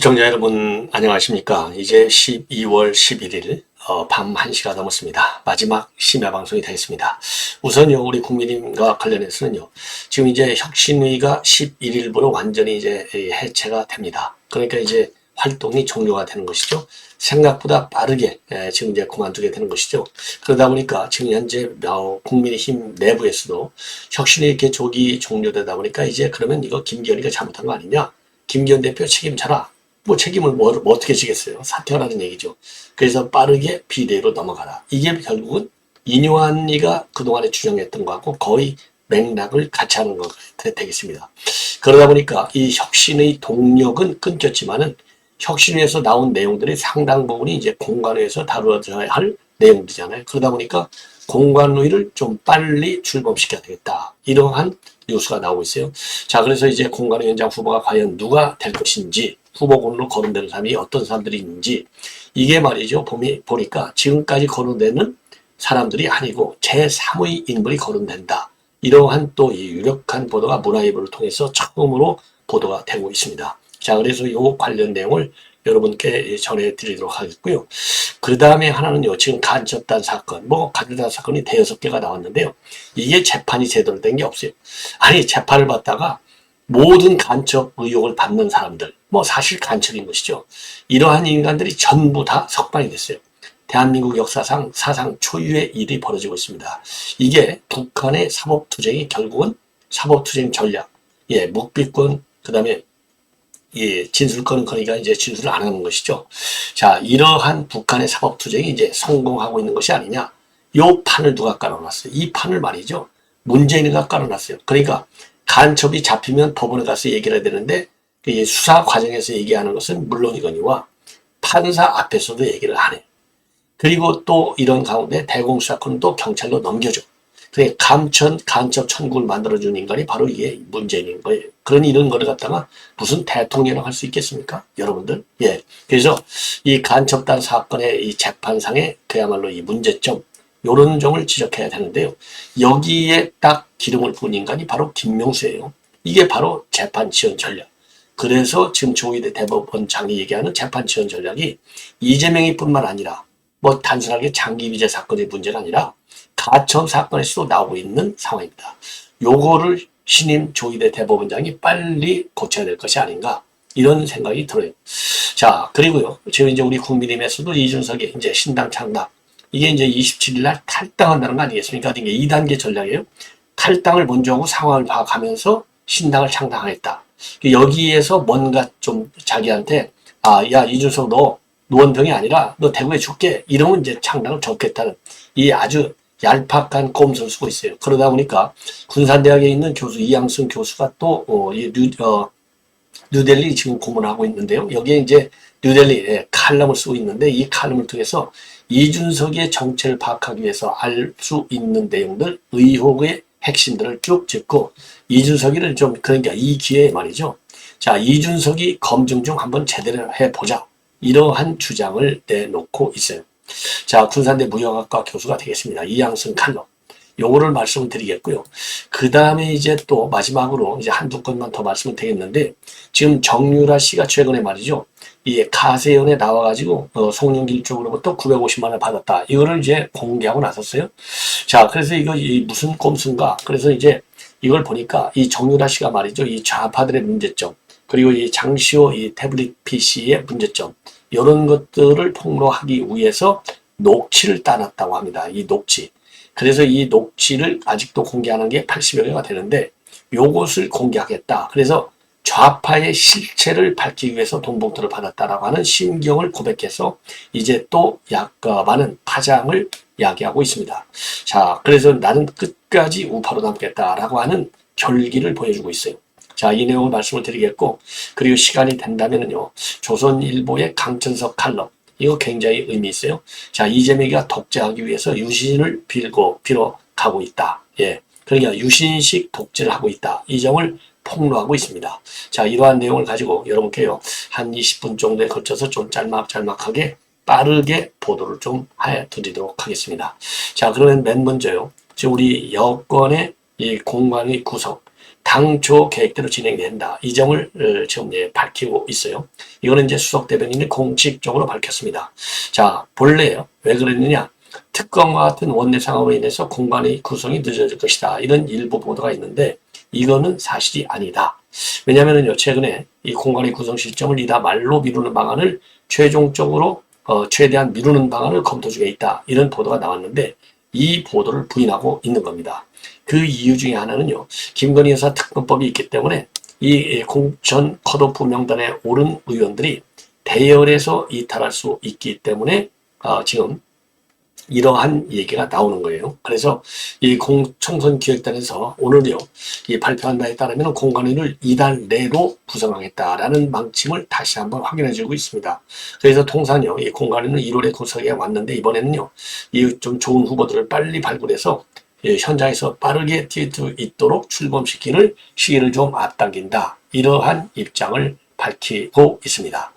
시청자 여러분 안녕하십니까? 이제 12월 11일 어, 밤 1시가 넘었습니다. 마지막 심야 방송이 되겠습니다. 우선요 우리 국민님과 관련해서는요 지금 이제 혁신위가 11일부로 완전히 이제 해체가 됩니다. 그러니까 이제 활동이 종료가 되는 것이죠 생각보다 빠르게 에, 지금 이제 그만두게 되는 것이죠 그러다 보니까 지금 현재 어, 국민의힘 내부에서도 혁신이 이렇게 조기 종료되다 보니까 이제 그러면 이거 김기현이가 잘못한 거 아니냐 김기현 대표 책임져라. 뭐 책임을 뭐, 뭐 어떻게 지겠어요? 사퇴하라는 얘기죠. 그래서 빠르게 비대위로 넘어가라. 이게 결국은 인요한이가 그동안에 주장했던 거하고 거의 맥락을 같이 하는 것 되겠습니다. 그러다 보니까 이 혁신의 동력은 끊겼지만은 혁신에서 나온 내용들이 상당 부분이 이제 공간에서 다루어져야 할 내용들이잖아요. 그러다 보니까 공간의를 좀 빨리 출범시켜야 되겠다. 이러한 뉴스가 나오고 있어요. 자, 그래서 이제 공간위원장 후보가 과연 누가 될 것인지 후보군으로 거론되는 사람이 어떤 사람들이 있는지 이게 말이죠. 보니까 지금까지 거론되는 사람들이 아니고 제3의 인물이 거론된다. 이러한 또 이 유력한 보도가 문화일보를 통해서 처음으로 보도가 되고 있습니다. 자, 그래서 이 관련 내용을 여러분께 전해드리도록 하겠고요. 그 다음에 하나는 요, 지금 간첩단 사건, 뭐, 간첩단 사건이 대여섯 개가 나왔는데요. 이게 재판이 제대로 된 게 없어요. 아니, 재판을 받다가 모든 간첩 의혹을 받는 사람들, 뭐, 사실 간첩인 것이죠. 이러한 인간들이 전부 다 석방이 됐어요. 대한민국 역사상 사상 초유의 일이 벌어지고 있습니다. 이게 북한의 사법투쟁이 결국은 사법투쟁 전략, 예, 묵비권, 그 다음에 예, 진술권은 거니까 이제 진술을 안 하는 것이죠. 자, 이러한 북한의 사법 투쟁이 이제 성공하고 있는 것이 아니냐. 요 판을 누가 깔아놨어요? 이 판을 말이죠. 문재인이가 깔아놨어요. 그러니까 간첩이 잡히면 법원에 가서 얘기를 해야 되는데 수사 과정에서 얘기하는 것은 물론이거니와 판사 앞에서도 얘기를 안 해요. 그리고 또 이런 가운데 대공수사권은 또 경찰로 넘겨줘. 그래 감천 간첩 천국을 만들어준 인간이 바로 이게 문재인인 거예요. 그런 이런 거를 갖다가 무슨 대통령이라고 할 수 있겠습니까? 여러분들. 예. 그래서 이 간첩단 사건의 이 재판상의 그야말로 이 문제점 요런 점을 지적해야 되는데요. 여기에 딱 기름을 부은 인간이 바로 김명수예요. 이게 바로 재판 지원 전략. 그래서 지금 조희대 대법원장이 얘기하는 재판 지원 전략이 이재명이 뿐만 아니라 뭐 단순하게 장기비제 사건의 문제가 아니라 가처 사건에서도 나오고 있는 상황입니다. 요거를 신임 조희대 대법원장이 빨리 고쳐야 될 것이 아닌가 이런 생각이 들어요. 자 그리고요 지금 이제 우리 국민의힘에서도 이준석이 이제 신당 창당 이게 이제 27일 날 탈당한다는 거 아니겠습니까? 이게 2단계 전략이에요. 탈당을 먼저 하고 상황을 봐가면서 신당을 창당하겠다. 여기에서 뭔가 좀 자기한테 아 야 이준석 너 노원병이 아니라 너 대구에 줄게 이러면 이제 창당을 접겠다는 이 아주 얄팍한 꼼수를 쓰고 있어요. 그러다 보니까 군산대학에 있는 교수 이양승 교수가 또 어, 뉴, 어, 뉴델리 지금 고문하고 있는데요. 여기에 이제 뉴델리 칼럼을 쓰고 있는데 이 칼럼을 통해서 이준석의 정체를 파악하기 위해서 알 수 있는 내용들, 의혹의 핵심들을 쭉 짚고 이준석이를 좀 그러니까 이 기회에 말이죠. 자 이준석이 검증 중 한번 제대로 해보자. 이러한 주장을 내놓고 있어요. 자, 군산대 무역학과 교수가 되겠습니다. 이양승 칼럼. 요거를 말씀을 드리겠고요. 그 다음에 이제 또 마지막으로 이제 한두 건만 더 말씀을 드리겠는데, 지금 정유라 씨가 최근에 말이죠. 이 가세연에 나와가지고, 어, 송영길 쪽으로부터 950만원 받았다. 이거를 이제 공개하고 나섰어요. 자, 그래서 이거 이 무슨 꼼수인가. 그래서 이제 이걸 보니까 이 정유라 씨가 말이죠. 이 좌파들의 문제점, 그리고 이 장시호 이 태블릿 PC의 문제점, 이런 것들을 폭로하기 위해서 녹취를 따놨다고 합니다. 이 녹취. 그래서 이 녹취를 아직도 공개하는 게 80여 개가 되는데 요것을 공개하겠다. 그래서 좌파의 실체를 밝히기 위해서 돈봉투를 받았다라고 하는 심경을 고백해서 이제 또 약간 많은 파장을 야기하고 있습니다. 자, 그래서 나는 끝까지 우파로 남겠다라고 하는 결기를 보여주고 있어요. 자, 이 내용을 말씀을 드리겠고, 그리고 시간이 된다면요, 조선일보의 강천석 칼럼, 이거 굉장히 의미 있어요. 자, 이재명이가 독재하기 위해서 유신을 빌고, 빌어 가고 있다. 예. 그러니까 유신식 독재를 하고 있다. 이 점을 폭로하고 있습니다. 자, 이러한 내용을 가지고 여러분께요, 한 20분 정도에 걸쳐서 좀 짤막짤막하게 빠르게 보도를 좀 해 드리도록 하겠습니다. 자, 그러면 맨 먼저요, 지금 우리 여권의 이 공간의 구성, 당초 계획대로 진행된다. 이 점을 어, 지금 예, 밝히고 있어요. 이거는 이제 수석 대변인이 공식적으로 밝혔습니다. 자, 본래요. 왜 그랬느냐? 특검과 같은 원내 상황으로 인해서 공간의 구성이 늦어질 것이다. 이런 일부 보도가 있는데 이거는 사실이 아니다. 왜냐면은요, 최근에 이 공간의 구성 시점을 이다 말로 미루는 방안을 최종적으로 어, 최대한 미루는 방안을 검토 중에 있다. 이런 보도가 나왔는데 이 보도를 부인하고 있는 겁니다. 그 이유 중에 하나는요, 김건희 여사 특검법이 있기 때문에 이 공천 컷오프 명단에 오른 의원들이 대열에서 이탈할 수 있기 때문에 어, 지금 이러한 얘기가 나오는 거예요. 그래서 이 공청선 기획단에서 오늘요, 이 발표한 바에 따르면 공관위를 이달 내로 구성하겠다라는 망침을 다시 한번 확인해 주고 있습니다. 그래서 통상요, 이 공관위는 1월에 구성해 왔는데 이번에는요, 이 좀 좋은 후보들을 빨리 발굴해서 예, 현장에서 빠르게 뛸 수 있도록 출범시키는 시기를 좀 앞당긴다. 이러한 입장을 밝히고 있습니다.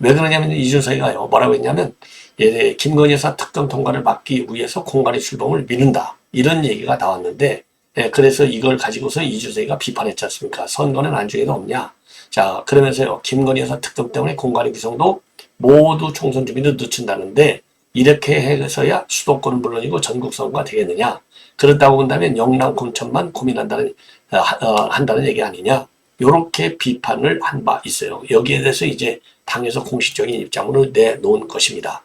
왜 그러냐면 이준석이가요, 뭐라고 했냐면, 예, 김건희 여사 특검 통과를 막기 위해서 공간의 출범을 미룬다. 이런 얘기가 나왔는데, 예, 그래서 이걸 가지고서 이준석이가 비판했지 않습니까? 선거는 안중에도 없냐? 자, 그러면서요, 김건희 여사 특검 때문에 공간의 구성도 모두 총선 준비도 늦춘다는데, 이렇게 해서야 수도권은 물론이고 전국 선거가 되겠느냐? 그렇다고 본다면 영남 공천만 고민한다는 어, 어, 한다는 얘기 아니냐? 이렇게 비판을 한 바 있어요. 여기에 대해서 이제 당에서 공식적인 입장으로 내놓은 것입니다.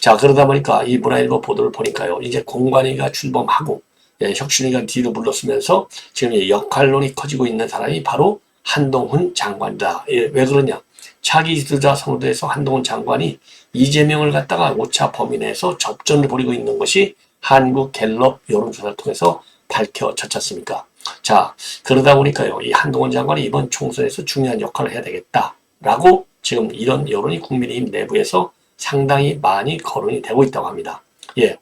자 그러다 보니까 이 문화일보 보도를 보니까요. 이제 공관위가 출범하고 예, 혁신위가 뒤로 물러서면서 지금 역할론이 커지고 있는 사람이 바로 한동훈 장관이다. 예, 왜 그러냐? 차기 지도자 선호도에서 한동훈 장관이 이재명을 갖다가 오차 범위 내에서 접전을 벌이고 있는 것이 한국 갤럽 여론조사를 통해서 밝혀졌지 않습니까? 자, 그러다 보니까요, 이 한동훈 장관이 이번 총선에서 중요한 역할을 해야 되겠다라고 지금 이런 여론이 국민의힘 내부에서 상당히 많이 거론이 되고 있다고 합니다. 예.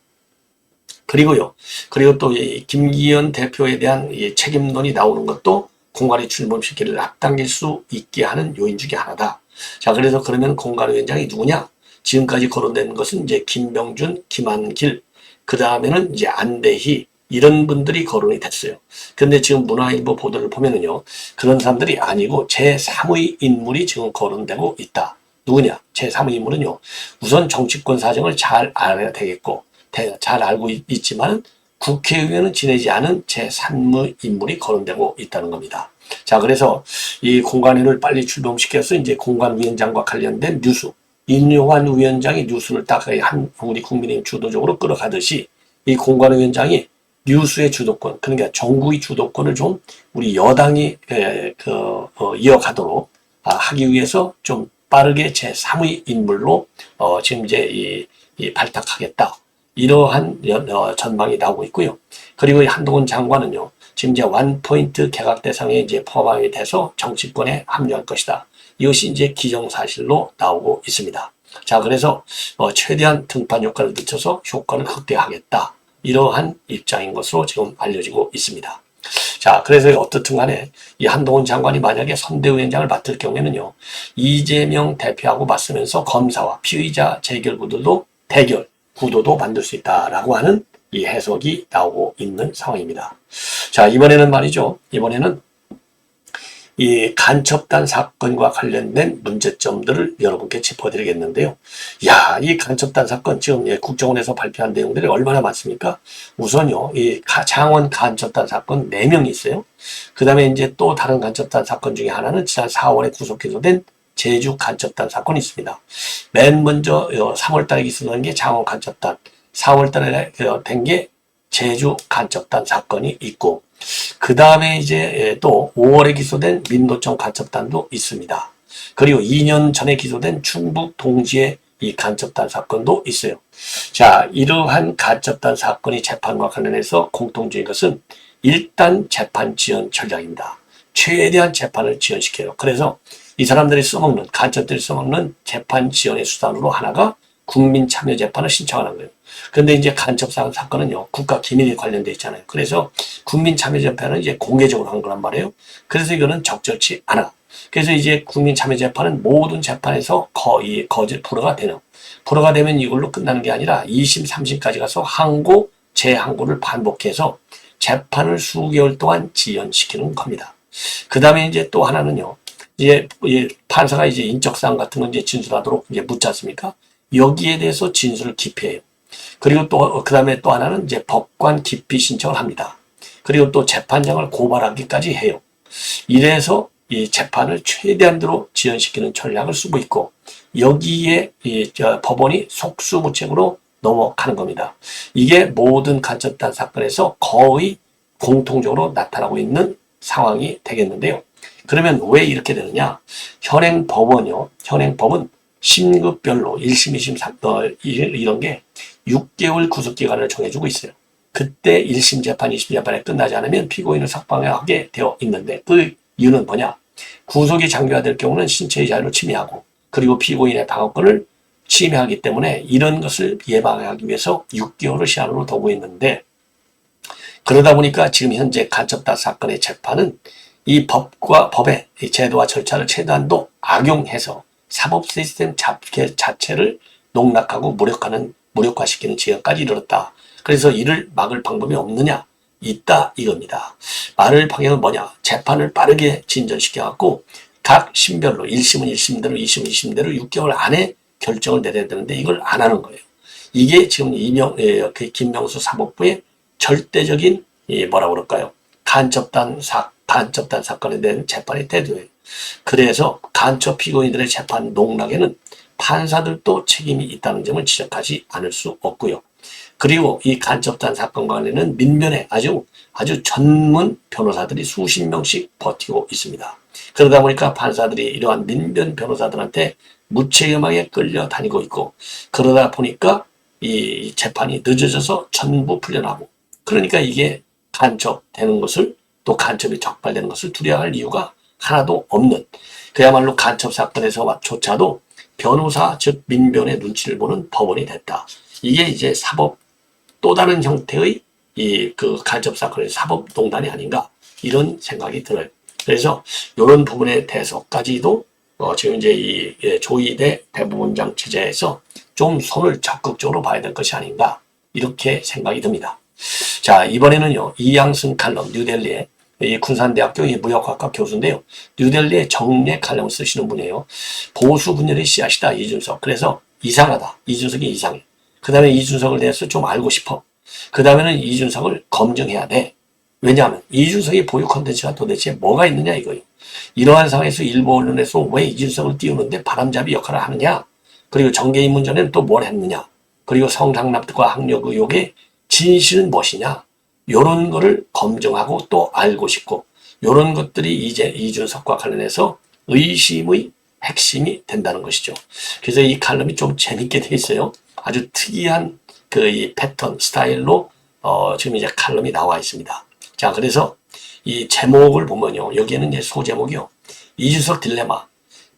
그리고요, 그리고 또 이 김기현 대표에 대한 이 책임론이 나오는 것도 공관위 출범시키를 앞당길 수 있게 하는 요인 중에 하나다. 자, 그래서 그러면 공관 위원장이 누구냐? 지금까지 거론된 것은 이제 김병준, 김한길, 그 다음에는 이제 안대희, 이런 분들이 거론이 됐어요. 근데 지금 문화일보 보도를 보면은요, 그런 사람들이 아니고 제3의 인물이 지금 거론되고 있다. 누구냐? 제3의 인물은요, 우선 정치권 사정을 잘 알아야 되겠고, 잘 알고 있, 지만 국회의원은 지내지 않은 제3의 인물이 거론되고 있다는 겁니다. 자, 그래서 이 공관위를 빨리 출범시켜서 이제 공관위원장과 관련된 뉴스, 인요한 위원장이 뉴스를 딱 한, 우리 국민의힘 주도적으로 끌어가듯이 이 공관 위원장이 뉴스의 주도권, 그러니까 정부의 주도권을 좀 우리 여당이 에, 그, 어, 이어가도록 아, 하기 위해서 좀 빠르게 제3의 인물로 어, 지금 이제 이, 이 발탁하겠다. 이러한 어, 전망이 나오고 있고요. 그리고 한동훈 장관은요, 지금 이제 원포인트 개각 대상에 이제 포함이 돼서 정치권에 합류할 것이다. 이것이 이제 기정사실로 나오고 있습니다. 자, 그래서 어, 최대한 등판 효과를 늦춰서 효과를 극대화하겠다. 이러한 입장인 것으로 지금 알려지고 있습니다. 자, 그래서 어떻든 간에 이 한동훈 장관이 만약에 선대위원장을 맡을 경우에는요, 이재명 대표하고 맞서면서 검사와 피의자 재결 구도도 대결 구도도 만들 수 있다라고 하는 이 해석이 나오고 있는 상황입니다. 자, 이번에는 말이죠. 이번에는 이 간첩단 사건과 관련된 문제점들을 여러분께 짚어드리겠는데요. 야, 이 간첩단 사건 지금 예, 국정원에서 발표한 내용들이 얼마나 많습니까? 우선요, 이 장원 간첩단 사건 4명이 있어요. 그 다음에 이제 또 다른 간첩단 사건 중에 하나는 지난 4월에 구속 기소된 제주 간첩단 사건이 있습니다. 맨 먼저 3월 어, 달에 있었던 게 장원 간첩단, 4월 달에 어, 된게 제주 간첩단 사건이 있고 그 다음에 이제 예, 또 5월에 기소된 민노총 간첩단도 있습니다. 그리고 2년 전에 기소된 충북 동지의 이 간첩단 사건도 있어요. 자, 이러한 간첩단 사건이 재판과 관련해서 공통적인 것은 일단 재판 지연 전략입니다. 최대한 재판을 지연시켜요. 그래서 이 사람들이 써먹는, 간첩들이 써먹는 재판 지연의 수단으로 하나가 국민참여재판을 신청하는 거예요. 그런데 이제 간첩사 사건은요, 국가 기밀이 관련돼 있잖아요. 그래서 국민참여재판은 이제 공개적으로 한 거란 말이에요. 그래서 이거는 적절치 않아. 그래서 이제 국민참여재판은 모든 재판에서 거의 거짓 불허가 되는. 불허가 되면 이걸로 끝나는 게 아니라 2심, 3심까지 가서 항고, 재항고를 반복해서 재판을 수개월 동안 지연시키는 겁니다. 그 다음에 이제 또 하나는요. 이제 판사가 이제 인적사항 같은 거 이제 진술하도록 이제 묻지 않습니까? 여기에 대해서 진술을 기피해요. 그리고 또, 그 다음에 또 하나는 이제 법관 기피 신청을 합니다. 그리고 또 재판장을 고발하기까지 해요. 이래서 이 재판을 최대한으로 지연시키는 전략을 쓰고 있고, 여기에 이 법원이 속수무책으로 넘어가는 겁니다. 이게 모든 간첩단 사건에서 거의 공통적으로 나타나고 있는 상황이 되겠는데요. 그러면 왜 이렇게 되느냐? 현행 법원요. 현행 법은 심급별로 1심, 2심, 3, 어, 이런 게 6개월 구속기간을 정해주고 있어요. 그때 1심 재판, 2심 재판에 끝나지 않으면 피고인을 석방하게 되어 있는데 그 이유는 뭐냐? 구속이 장기화될 경우는 신체의 자유를 침해하고 그리고 피고인의 방어권을 침해하기 때문에 이런 것을 예방하기 위해서 6개월을 시한으로 두고 있는데 그러다 보니까 지금 현재 간첩다 사건의 재판은 이 법과 법의 제도와 절차를 최대한도 악용해서 사법 시스템 자체를 농락하고 무력화는 무력화시키는 지역까지 이르렀다. 그래서 이를 막을 방법이 없느냐? 있다 이겁니다. 말을 방향은 뭐냐? 재판을 빠르게 진전시켜갖고 각 심별로 1심은 1심대로 2심은 2심대로 6개월 안에 결정을 내려야 되는데 이걸 안 하는 거예요. 이게 지금 이명, 예, 그 김명수 사법부의 절대적인 이 뭐라 그럴까요? 간첩단 사 간첩단 사건에 대한 재판의 태도예요. 그래서 간첩 피고인들의 재판 농락에는 판사들도 책임이 있다는 점을 지적하지 않을 수 없고요. 그리고 이 간첩단 사건 관련은 민변에 아주 아주 전문 변호사들이 수십 명씩 버티고 있습니다. 그러다 보니까 판사들이 이러한 민변 변호사들한테 무책임하게 끌려다니고 있고 그러다 보니까 이 재판이 늦어져서 전부 풀려나고 그러니까 이게 간첩되는 것을 또 간첩이 적발되는 것을 두려워할 이유가 하나도 없는 그야말로 간첩 사건에서조차도 변호사 즉 민변의 눈치를 보는 법원이 됐다. 이게 이제 사법 또 다른 형태의 이 그 간첩 사건의 사법 농단이 아닌가 이런 생각이 들어요. 그래서 이런 부분에 대해서까지도 어 지금 이제 이 예, 조이대 대법원장 체제에서 좀 손을 적극적으로 봐야 될 것이 아닌가 이렇게 생각이 듭니다. 자 이번에는요 이양승 칼럼 뉴델리의 이 군산대학교 무역학과 교수인데요. 뉴델리의 정례 칼럼을 쓰시는 분이에요. 보수 분열의 씨앗이다 이준석. 그래서 이상하다. 이준석이 이상해. 그 다음에 이준석을 대해서 좀 알고 싶어. 그 다음에는 이준석을 검증해야 돼. 왜냐하면 이준석의 보유 컨텐츠가 도대체 뭐가 있느냐 이거예요. 이러한 상황에서 일부 언론에서 왜 이준석을 띄우는데 바람잡이 역할을 하느냐. 그리고 정계인 문전에는 또 뭘 했느냐. 그리고 성상납과 학력 의혹의 진실은 무엇이냐. 요런 거를 검증하고 또 알고 싶고 요런 것들이 이제 이준석과 관련해서 의심의 핵심이 된다는 것이죠. 그래서 이 칼럼이 좀 재밌게 돼 있어요. 아주 특이한 그 이 패턴 스타일로 어 지금 이제 칼럼이 나와 있습니다. 자, 그래서 이 제목을 보면요. 여기에는 이제 소제목이요. 이준석 딜레마.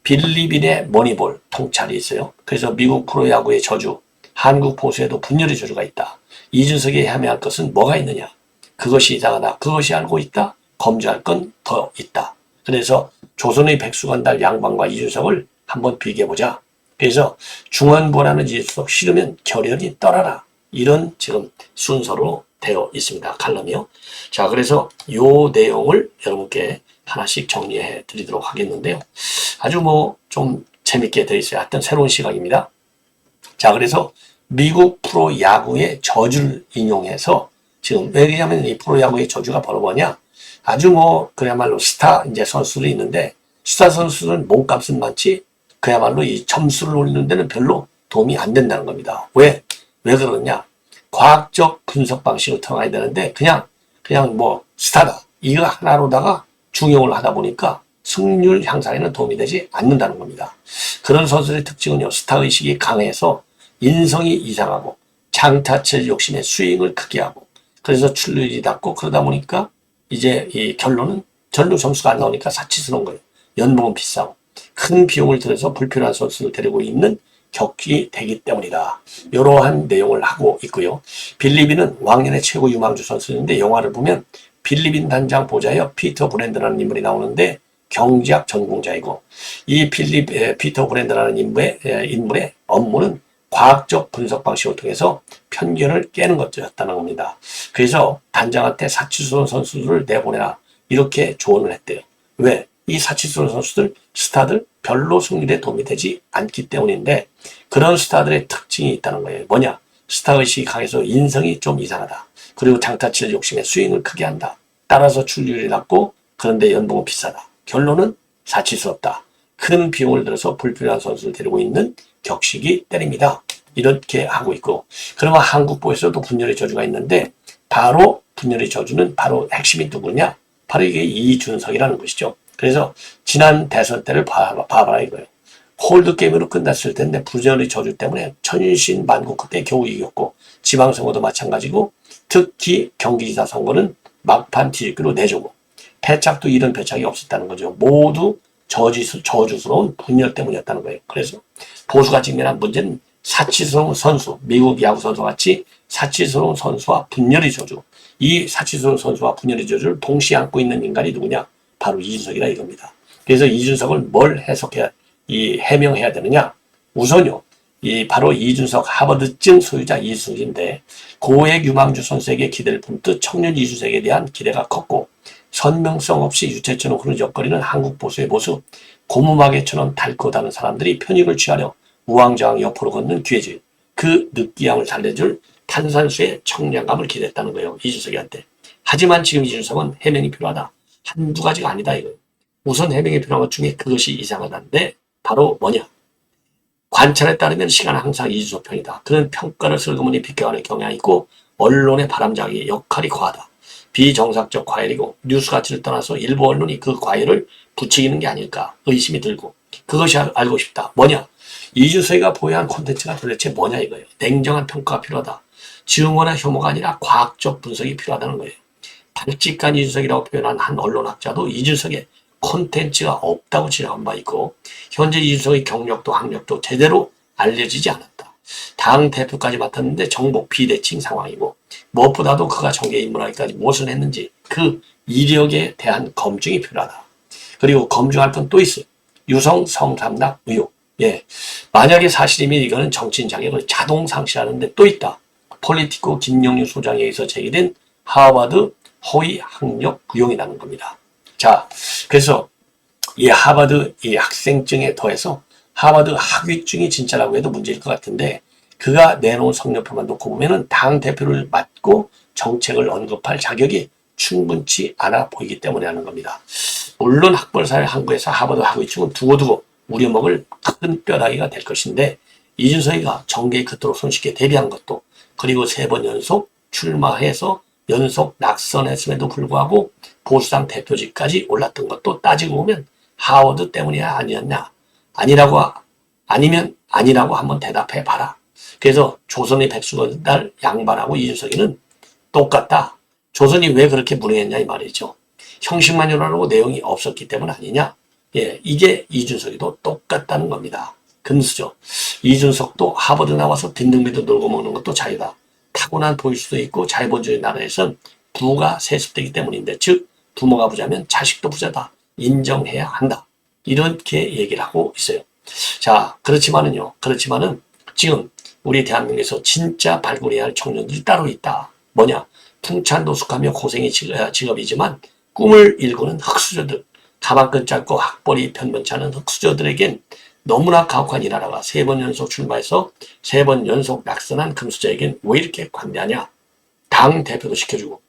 빌리빈의 머니볼 통찰이 있어요. 그래서 미국 프로야구의 저주, 한국 보수에도 분열의 저주가 있다. 이준석이 헤매할 것은 뭐가 있느냐? 그것이 이상하다. 그것이 알고 있다. 검증할 건 더 있다. 그래서 조선의 백수간달 양반과 이준석을 한번 비교해보자. 그래서 중원보라는 이준석 싫으면 결연히 떠나라. 이런 지금 순서로 되어 있습니다. 칼럼이요. 자, 그래서 요 내용을 여러분께 하나씩 정리해 드리도록 하겠는데요. 아주 뭐 좀 재밌게 되어 있어요. 하여튼 새로운 시각입니다. 자, 그래서 미국 프로 야구의 저주를 인용해서 지금 왜냐하면 이 프로야구의 저주가 바로 뭐냐? 아주 뭐 그야말로 스타 이제 선수들이 있는데 스타 선수들은 몸값은 많지 그야말로 이 점수를 올리는 데는 별로 도움이 안 된다는 겁니다. 왜? 왜 그러냐? 과학적 분석 방식을 통해야 되는데 그냥 그냥 뭐 스타다 이거 하나로다가 중용을 하다 보니까 승률 향상에는 도움이 되지 않는다는 겁니다. 그런 선수들의 특징은요 스타 의식이 강해서 인성이 이상하고 장타체 욕심에 스윙을 크게 하고 그래서 출루율이 낮고 그러다 보니까 이제 이 결론은 전로 점수가 안 나오니까 사치스러운 거예요. 연봉은 비싸고 큰 비용을 들여서 불필요한 선수를 데리고 있는 격이 되기 때문이다. 이러한 내용을 하고 있고요. 빌리빈은 왕년의 최고 유망주 선수인데 영화를 보면 빌리빈 단장 보좌여 피터 브랜드라는 인물이 나오는데 경제학 전공자이고 이 에, 피터 브랜드라는 인물의 에, 인물의 업무는 과학적 분석 방식을 통해서 편견을 깨는 것이었다는 겁니다. 그래서 단장한테 사치스러운 선수들을 내보내라 이렇게 조언을 했대요. 왜? 이 사치스러운 선수들, 스타들 별로 승률에 도움이 되지 않기 때문인데 그런 스타들의 특징이 있다는 거예요. 뭐냐? 스타의식이 강해서 인성이 좀 이상하다. 그리고 장타칠 욕심에 스윙을 크게 한다. 따라서 출률이 낮고 그런데 연봉은 비싸다. 결론은 사치스럽다. 큰 비용을 들여서 불필요한 선수를 데리고 있는 격식이 때립니다. 이렇게 하고 있고 그러면 한국보에서도 분열의 저주가 있는데 바로 분열의 저주는 바로 핵심이 누구냐? 바로 이게 이준석이라는 것이죠. 그래서 지난 대선 때를 봐, 봐봐라 이거예요. 홀드 게임으로 끝났을 텐데 분열의 저주 때문에 천신 만고 그때 겨우 이겼고 지방선거도 마찬가지고 특히 경기지사 선거는 막판 뒤집기로 내주고 패착도 이런 패착이 없었다는 거죠. 모두 저지수, 저주스러운 분열 때문이었다는 거예요. 그래서 보수가 직면한 문제는 사치스러운 선수, 미국 야구 선수 같이 사치스러운 선수와 분열의 저주. 이 사치스러운 선수와 분열의 저주를 동시에 안고 있는 인간이 누구냐? 바로 이준석이라 이겁니다. 그래서 이준석을 뭘 해석해야, 이 해명해야 되느냐? 우선요, 이 바로 이준석 하버드증 소유자 이준석인데 고액 유망주 선수에게 기대를 품듯 청년 이준석에 대한 기대가 컸고 선명성 없이 유체처럼 흐르적거리는 한국 보수의 모습, 고무마개처럼 달코다는 사람들이 편익을 취하려 우왕좌왕 옆으로 걷는 기회지. 그 느끼함을 달래줄 탄산수의 청량감을 기대했다는 거예요. 이준석이한테. 하지만 지금 이준석은 해명이 필요하다. 한두 가지가 아니다 이거예요. 우선 해명이 필요한 것 중에 그것이 이상하다는데 바로 뭐냐? 관찰에 따르면 시간은 항상 이준석 편이다. 그는 평가를 슬그머니 비껴가는 경향이 있고 언론의 바람잡이 역할이 과하다. 비정상적 과열이고 뉴스 가치를 떠나서 일부 언론이 그 과열을 부추기는 게 아닐까 의심이 들고 그것이 알- 알고 싶다. 뭐냐? 이준석이가 보유한 콘텐츠가 도대체 뭐냐 이거예요. 냉정한 평가가 필요하다. 증오나 혐오가 아니라 과학적 분석이 필요하다는 거예요. 발칙한 이준석이라고 표현한 한 언론학자도 이준석의 콘텐츠가 없다고 지적한 바 있고 현재 이준석의 경력도 학력도 제대로 알려지지 않았다. 당 대표까지 맡았는데 정복 비대칭 상황이고 무엇보다도 그가 정계 입문하기까지 무엇을 했는지 그 이력에 대한 검증이 필요하다. 그리고 검증할 건 또 있어요. 유성 성삼락 의혹. 예. 만약에 사실이면 이거는 정치인 자격을 자동 상실하는데 또 있다. 폴리티코 김영유 소장에 의해서 제기된 하버드 허위 학력 구형이라는 겁니다. 자, 그래서 이 하버드 이 학생증에 더해서 하버드 학위증이 진짜라고 해도 문제일 것 같은데 그가 내놓은 성적표만 놓고 보면은 당 대표를 맡고 정책을 언급할 자격이 충분치 않아 보이기 때문에 하는 겁니다. 물론 학벌사회 한국에서 하버드 학위증은 두고두고 우려 먹을 큰 뼈다귀가 될 것인데 이준석이가 정계에 그토록 손쉽게 데뷔한 것도 그리고 세 번 연속 출마해서 연속 낙선했음에도 불구하고 보수당 대표직까지 올랐던 것도 따지고 보면 하워드 때문이야 아니었냐 아니라고 아니면 아니라고 한번 대답해 봐라. 그래서 조선의 백수건달 양반하고 이준석이는 똑같다. 조선이 왜 그렇게 무능했냐 이 말이죠. 형식만이라고 내용이 없었기 때문 아니냐. 예, 이게 이준석이도 똑같다는 겁니다. 금수저. 이준석도 하버드 나와서 빈둥빈둥 놀고 먹는 것도 자유다. 타고난 보일 수도 있고 자유본주의 나라에선 부가 세습되기 때문인데 즉 부모가 부자면 자식도 부자다. 인정해야 한다. 이렇게 얘기를 하고 있어요. 자, 그렇지만은요. 그렇지만은 지금 우리 대한민국에서 진짜 발굴해야 할 청년들이 따로 있다. 뭐냐? 풍찬 노숙하며 고생이 직- 어, 직업이지만 꿈을 일구는 흑수저들, 가방끈 짧고 학벌이 편변치 않은 흑수저들에겐 너무나 가혹한 일하다가 세 번 연속 출마해서 세 번 연속 낙선한 금수저에겐 왜 이렇게 관대하냐? 당 대표도 시켜주고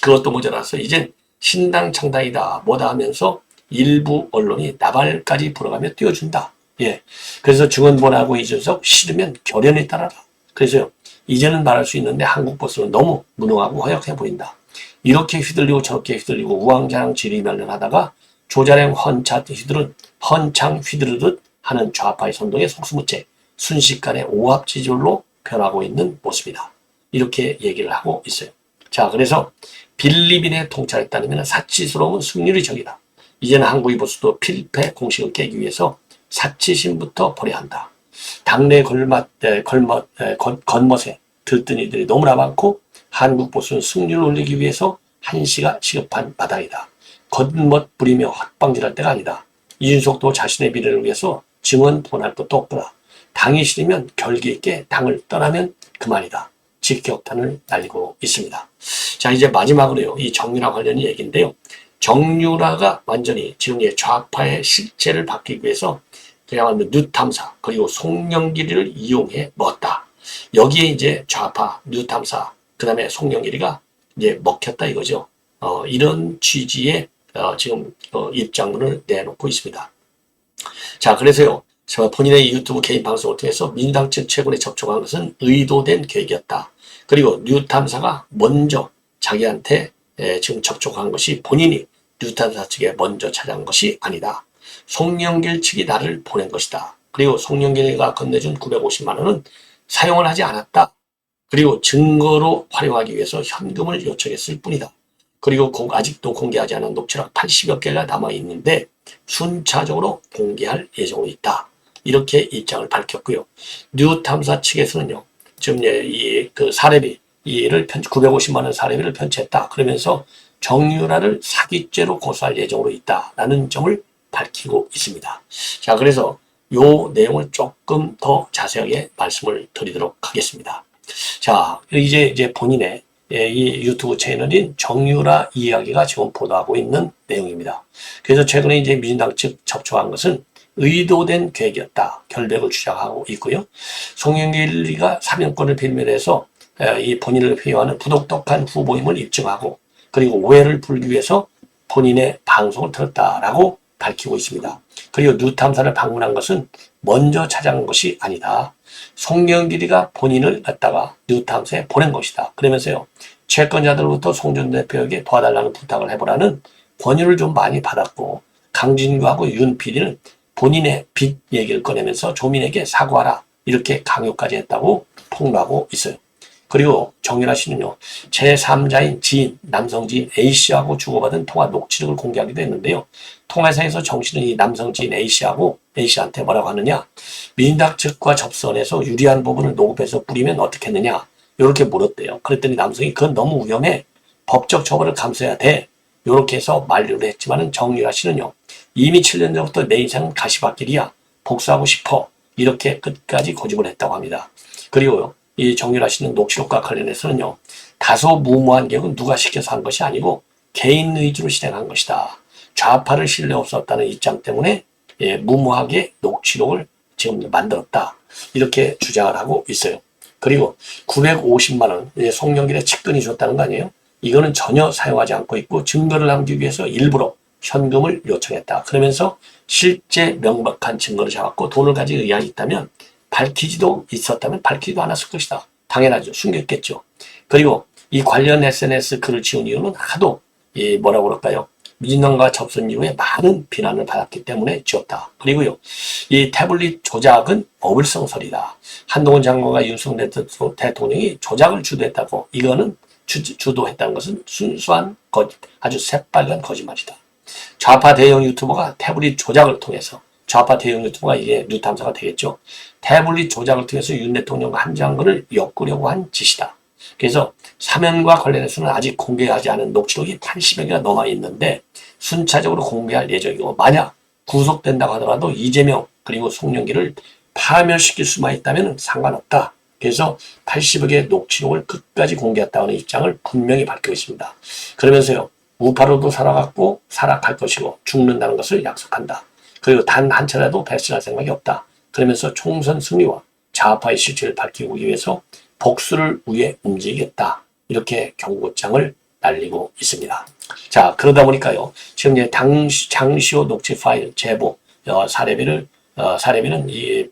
그것도 모자라서 이젠 신당 창당이다 뭐다 하면서 일부 언론이 나발까지 불어가며 띄워준다. 예. 그래서 증언본하고 이준석 싫으면 결연히 따라라. 그래서요. 이제는 말할 수 있는데 한국 버스는 너무 무능하고 허약해 보인다. 이렇게 휘둘리고 저렇게 휘둘리고 우왕좌왕 지리멸렬하다가 조자령 헌차 휘두른 헌창 휘두르듯 하는 좌파의 선동에 속수무책 순식간에 오합 지졸로 변하고 있는 모습이다. 이렇게 얘기를 하고 있어요. 자, 그래서 빌리빈의 통찰에 따르면 사치스러움은 승률이 적이다. 이제는 한국의 보수도 필패 공식을 깨기 위해서 사치심부터 버려야 한다. 당내 걸맛, 에, 걸멋, 겉멋에 들뜬 이들이 너무나 많고 한국 보수는 승률을 올리기 위해서 한시가 시급한 마당이다. 겉멋 부리며 헛방질할 때가 아니다. 이준석도 자신의 미래를 위해서 증언 돈할 것도 없구나. 당이 싫으면 결기 있게 당을 떠나면 그만이다. 직격탄을 날리고 있습니다. 자 이제 마지막으로요. 이 정유라 관련 얘기인데요. 정유라가 완전히 지금 의 좌파의 실체를 바뀌기 위해서 그야말로 뉴탐사 그리고 송영길이를 이용해 먹었다. 여기에 이제 좌파 뉴탐사 그 다음에 송영길이가 이제 먹혔다 이거죠. 어, 이런 취지의 어, 지금 어, 입장문을 내놓고 있습니다. 자 그래서요. 제가 본인의 유튜브 개인 방송을 통해서 민주당 측 최근에 접촉한 것은 의도된 계획이었다. 그리고 뉴탐사가 먼저 자기한테 에, 지금 접촉한 것이 본인이 뉴탐사 측에 먼저 찾아온 것이 아니다. 송영길 측이 나를 보낸 것이다. 그리고 송영길이가 건네준 950만 원은 사용을 하지 않았다. 그리고 증거로 활용하기 위해서 현금을 요청했을 뿐이다. 그리고 공- 아직도 공개하지 않은 녹취록 80여 개가 남아 있는데 순차적으로 공개할 예정으로 있다. 이렇게 입장을 밝혔고요. 뉴 탐사 측에서는요. 지금 이그 사례비 이를 편 950만 원 사례비를 편취했다. 그러면서 정유라를 사기죄로 고소할 예정으로 있다라는 점을 밝히고 있습니다. 자, 그래서 요 내용을 조금 더 자세하게 말씀을 드리도록 하겠습니다. 자, 이제 이제 본인의 예, 이 유튜브 채널인 정유라 이야기가 지금 보도하고 있는 내용입니다. 그래서 최근에 이제 민주당 측 접촉한 것은 의도된 계획이었다. 결백을 주장하고 있고요. 송영길이가 사면권을 빌면해서 에, 이 본인을 회유하는 부독덕한 후보임을 입증하고 그리고 오해를 풀기 위해서 본인의 방송을 들었다라고 밝히고 있습니다. 그리고 뉴탐사를 방문한 것은 먼저 찾아간 것이 아니다. 송영길이가 본인을 갖다가 뉴탐사에 보낸 것이다. 그러면서요. 채권자들로부터 송전 대표에게 도와달라는 부탁을 해보라는 권유를 좀 많이 받았고 강진구하고 윤 PD는 본인의 빚 얘기를 꺼내면서 조민에게 사과하라 이렇게 강요까지 했다고 폭로하고 있어요. 그리고 정윤아 씨는요, 제3자인 지인, 남성 지인 A씨하고 주고받은 통화 녹취록을 공개하기도 했는데요. 통화상에서 정 씨는 이 남성 지인 A씨하고 A씨한테 뭐라고 하느냐, 민당 측과 접선해서 유리한 부분을 녹음해서 뿌리면 어떻겠느냐, 이렇게 물었대요. 그랬더니 남성이 그건 너무 위험해. 법적 처벌을 감수해야 돼. 이렇게 해서 만류를 했지만은 정유라 씨는요, 이미 7년 전부터 내 인생은 가시밭길이야. 복수하고 싶어. 이렇게 끝까지 고집을 했다고 합니다. 그리고요, 이 씨는 녹취록과 관련해서는요, 다소 무모한 계획은 누가 시켜서 한 것이 아니고 개인 의지로 실행한 것이다. 좌파를 신뢰 없었다는 입장 때문에 예, 무모하게 녹취록을 지금 만들었다. 이렇게 주장을 하고 있어요. 그리고 950만 원 예, 송영길의 측근이 줬다는 거 아니에요? 이거는 전혀 사용하지 않고 있고 증거를 남기기 위해서 일부러 현금을 요청했다. 그러면서 실제 명백한 증거를 잡았고 돈을 가지고 의향이 있다면 밝히지도 있었다면 밝히지도 않았을 것이다. 당연하죠. 숨겼겠죠. 그리고 이 관련 SNS 글을 지운 이유는 하도 이 뭐라고 그럴까요? 민주당과 접선 이후에 많은 비난을 받았기 때문에 지었다. 그리고요, 이 태블릿 조작은 어불성설이다. 한동훈 장관과 윤석열 대통- 대통령이 조작을 주도했다고 이거는 주, 주도했다는 것은 순수한 거, 아주 새빨간 거짓말이다. 좌파 대형 유튜버가 태블릿 조작을 통해서 좌파 대형 유튜버가 이게 뉴 탐사가 되겠죠. 태블릿 조작을 통해서 윤 대통령과 한 장관을 엮으려고 한 짓이다. 그래서 사면과 관련해서는 아직 공개하지 않은 녹취록이 80여 개가 넘어 있는데 순차적으로 공개할 예정이고 만약 구속된다고 하더라도 이재명 그리고 송영기를 파멸시킬 수만 있다면 상관없다. 그래서 80여 개의 녹취록을 끝까지 공개했다는 입장을 분명히 밝히고 있습니다. 그러면서요. 우파로도 살아갔고 살아갈 것이고 죽는다는 것을 약속한다. 그리고 단 한 차례도 배신할 생각이 없다. 그러면서 총선 승리와 좌파의 실체를 밝히기 위해서 복수를 위해 움직이겠다. 이렇게 경고장을 날리고 있습니다. 자, 그러다 보니까요. 지금 이제 당, 장시호 녹취 파일 제보, 어, 사례비를, 어, 사례비는 이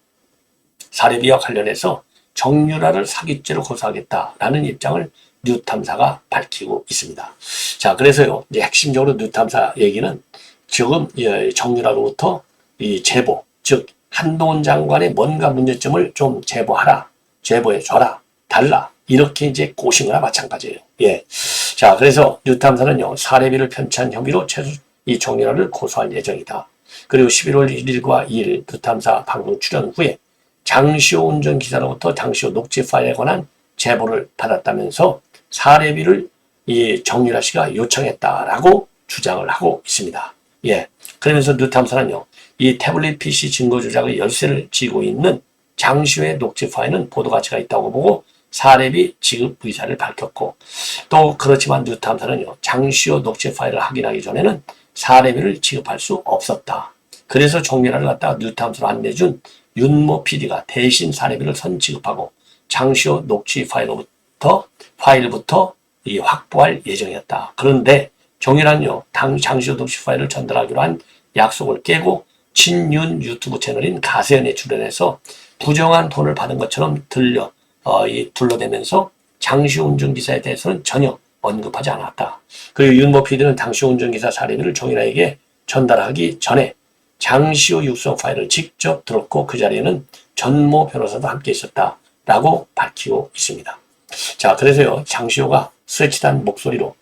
사례비와 관련해서 정유라를 사기죄로 고소하겠다라는 입장을 뉴탐사가 밝히고 있습니다. 자, 그래서요, 이제 핵심적으로 뉴탐사 얘기는 지금 이 정유라로부터 이 제보, 즉 한동훈 장관의 뭔가 문제점을 좀 제보하라, 제보해 줘라, 달라 이렇게 이제 고심거나 마찬가지예요. 예. 자, 그래서 뉴탐사는요 사례비를 편취한 혐의로 최소 이 정유라를 고소할 예정이다. 그리고 11월 1일과 2일 뉴탐사 방송 출연 후에 장시호 운전기사로부터 장시호 녹취 파일에 관한 제보를 받았다면서 사례비를 이 정유라 씨가 요청했다라고 주장을 하고 있습니다. 예. 그러면서 뉴탐사는요, 이 태블릿 PC 증거 조작의 열쇠를 쥐고 있는 장시호의 녹취 파일은 보도 가치가 있다고 보고 사례비 지급 의사를 밝혔고 또 그렇지만 뉴탐사는요, 장시호 녹취 파일을 확인하기 전에는 사례비를 지급할 수 없었다. 그래서 정유라를 갖다가 뉴탐사로 안내준 윤모 PD가 대신 사례비를 선 지급하고 장시호 녹취 파일로부터 파일부터 이 확보할 예정이었다. 그런데 정유라는요, 당 장시호 녹취 파일을 전달하기로 한 약속을 깨고 친윤 유튜브 채널인 가세연에 출연해서 부정한 돈을 받은 것처럼 들려 어, 이 둘러대면서 장시호 운전기사에 대해서는 전혀 언급하지 않았다. 그리고 윤모 PD는 장시호 운전기사 사례비를 정유라에게 전달하기 전에 장시호 육성 파일을 직접 들었고 그 자리에는 전모 변호사도 함께 있었다라고 밝히고 있습니다. 자, 그래서요, 장시호가 스레치단 목소리로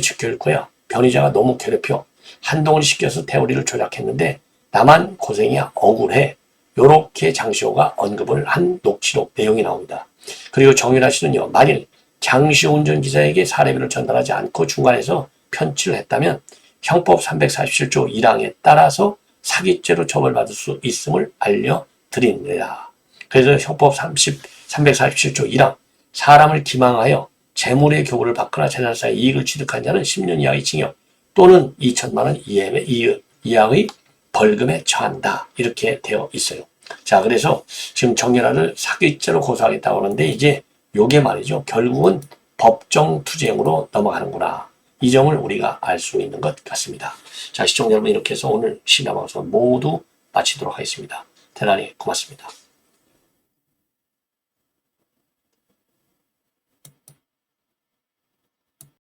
지켜줄 거야. 변의자가 너무 괴롭혀. 한동훈 시켜서 태우리를 조작했는데 나만 고생이야. 억울해. 요렇게 장시호가 언급을 한 녹취록 내용이 나옵니다. 그리고 정유라 씨는요, 만일 장시호 운전기사에게 사례비를 전달하지 않고 중간에서 편취를 했다면 형법 347조 1항에 따라서 사기죄로 처벌받을 수 있음을 알려드립니다. 그래서 형법 30, 347조 1항 사람을 기망하여 재물의 교부를 받거나 재산사의 이익을 취득한 자는 10년 이하의 징역 또는 2천만 원 이하의, 벌금에 처한다. 이렇게 되어 있어요. 자, 그래서 지금 정연아를 사기죄로 고소하겠다고 하는데 이제 요게 말이죠. 결국은 법정 투쟁으로 넘어가는구나. 이 점을 우리가 알 수 있는 것 같습니다. 자, 시청자 여러분 이렇게 해서 오늘 심야방송 모두 마치도록 하겠습니다. 대단히 고맙습니다.